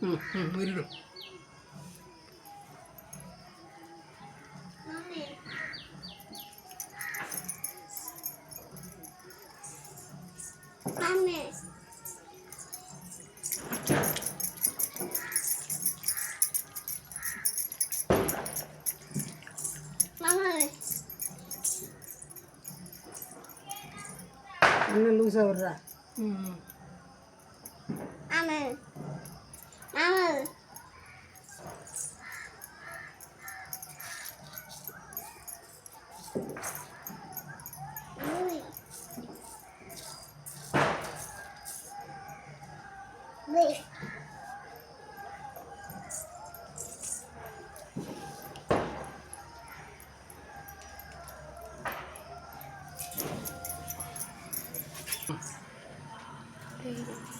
ம் என்ன இரு இன்னும் லூஸாக விட்றா ம் ம் ஆ நீ உட்கார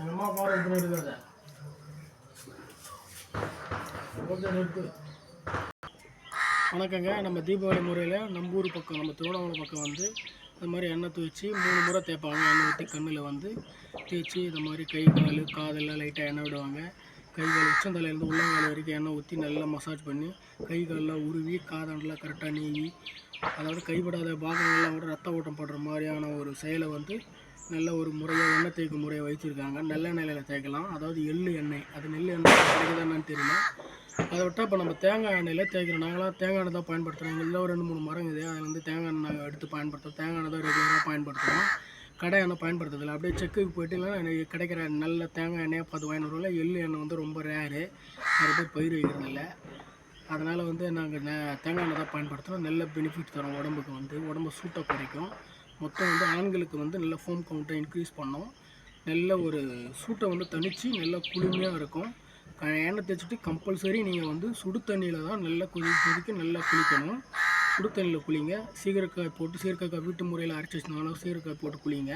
அம்மா பாரு இப்படி எடுக்காத கொஞ்சம் நிறுத்து வணக்கங்க. நம்ம தீபாவளி முறையில் நம்ம ஊர் பக்கம் நம்ம திருவண்ணாமலை பக்கம் வந்து இந்த மாதிரி எண்ணெய் தேய்ச்சி மூணு முறை தேய்ப்பாங்க. எண்ணெய் ஊற்றி கண்ணில் வந்து தேய்ச்சி இந்த மாதிரி கை கால் காதெல்லாம் லைட்டாக எண்ணெய் விடுவாங்க. கை கால் உச்சந்தலையிலேருந்து உள்ளங்கால் வரைக்கும் எண்ணெய் ஊற்றி நல்லா மசாஜ் பண்ணி கை காலெலாம் உருவி காதாண்டெலாம் கரெக்டாக நீவி அதாவது கைப்படாத பாகங்கள்லாம் கூட ரத்த ஓட்டம் படுற மாதிரியான ஒரு செயலை வந்து நல்ல ஒரு முறையாக எண்ணெய் தேய்க்கும் முறையை வைத்திருக்காங்க. நல்லெண்ணெயில் தேய்க்கலாம். அதாவது எள்ளு எண்ணெய். அது நெல் எண்ணெய் கிடைக்குதா என்னன்னு தெரியல. அதை விட்டால் இப்போ நம்ம தேங்காய் எண்ணெயில் தேய்க்கிறோம் நாங்களாம் தேங்காய் எண்ணெய் தான் பயன்படுத்துகிறோம் எல்லாம் ஒரு ரெண்டு மூணு மரம் இருக்குது. அதில் வந்து தேங்காய் எண்ணெய் நாங்கள் எடுத்து பயன்படுத்துகிறோம் தேங்காய் எண்ணெய் தான் ரெகுலராக பயன்படுத்துகிறோம் கடை எண்ணெய் பயன்படுத்துறதில்ல. அப்படியே செக்குக்கு போயிட்டு இல்லைன்னா கிடைக்கிற நல்ல தேங்காய் எண்ணெயை பத்து வாங்கினு ரூபாயில் எள்ளு எண்ணெய் வந்து ரொம்ப ரேரு நிறைய பேர் பயிர் வைக்கிறதில்ல. அதனால் வந்து நாங்கள் தேங்காய் எண்ணெய் தான் பயன்படுத்துகிறோம் நல்ல பெனிஃபிட் தரும் உடம்புக்கு வந்து. உடம்பு சூட்டை குறைக்கும். மொத்தம் வந்து ஆண்களுக்கு வந்து நல்ல ஃபோம் கவுண்ட்டை இன்க்ரீஸ் பண்ணோம். நல்ல ஒரு சூட்டை வந்து தணித்து நல்ல குளுமையாக இருக்கும். எண்ணெய் தேய்ச்சிட்டு கம்பல்சரி நீங்கள் வந்து சுடு தண்ணியில் தான் நல்லா கொதி கொதிக்க நல்லா குளிக்கணும். சுடு தண்ணியில் குளிங்க. சீக்கிரக்காய் போட்டு சீரக்காய் வீட்டு முறையில் அரைச்சி வச்சுருந்தாலும் சீரக்காய் போட்டு குளிங்க.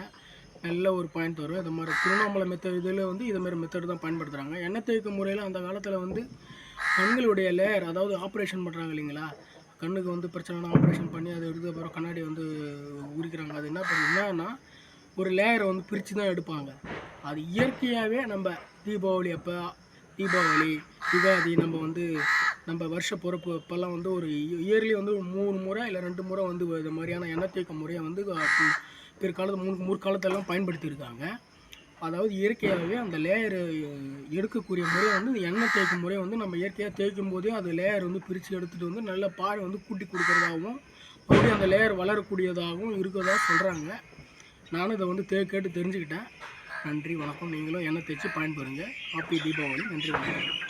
நல்ல ஒரு பாயிண்ட் வரும் இது மாதிரி திருவண்ணாமலை மெத்தட் இதில் வந்து இது மாதிரி மெத்தட் தான் பயன்படுத்துகிறாங்க எண்ணெய் தேய்க்கும் முறையில் அந்த காலத்தில் வந்து கண்களுடைய லேயர் அதாவது ஆப்ரேஷன் பண்ணுறாங்க இல்லைங்களா? கண்ணுக்கு வந்து பிரச்சனைனா ஆப்ரேஷன் பண்ணி அதை எடுத்து அப்புறம் கண்ணாடி வந்து உரிக்கிறாங்க. அது என்ன பண்ணுன்னா ஒரு லேயரை வந்து பிரித்து தான் எடுப்பாங்க. அது இயற்கையாகவே நம்ம தீபாவளி அப்போ தீபாவளி யுகாதி நம்ம வந்து நம்ம வருஷ பிறப்பு அப்போல்லாம் வந்து ஒரு இயர்லி வந்து ஒரு மூணு முறை இல்லை ரெண்டு முறை வந்து இது மாதிரியான எண்ணெய் முறையை வந்து பிற்காலத்து முன் முற்காலத்தெல்லாம் பயன்படுத்தியிருக்காங்க. அதாவது இயற்கையாகவே அந்த லேயர் எடுக்கக்கூடிய முறை வந்து இந்த எண்ணெய் தேய்க்கும் முறை வந்து நம்ம இயற்கையாக தேய்க்கும் போதே அது லேயர் வந்து பிரித்து எடுத்துகிட்டு வந்து நல்ல பாறை வந்து கூட்டி கொடுக்குறதாகவும் மறுபடியும் அந்த லேயர் வளரக்கூடியதாகவும் இருக்கிறதா சொல்கிறாங்க நானும் இதை வந்து தே கேட்டு தெரிஞ்சுக்கிட்டேன். நன்றி வணக்கம். நீங்களும் எண்ணெய் தேய்ச்சி பயன்பெறுங்க. ஹாப்பி தீபாவளி நன்றி வணக்கம்.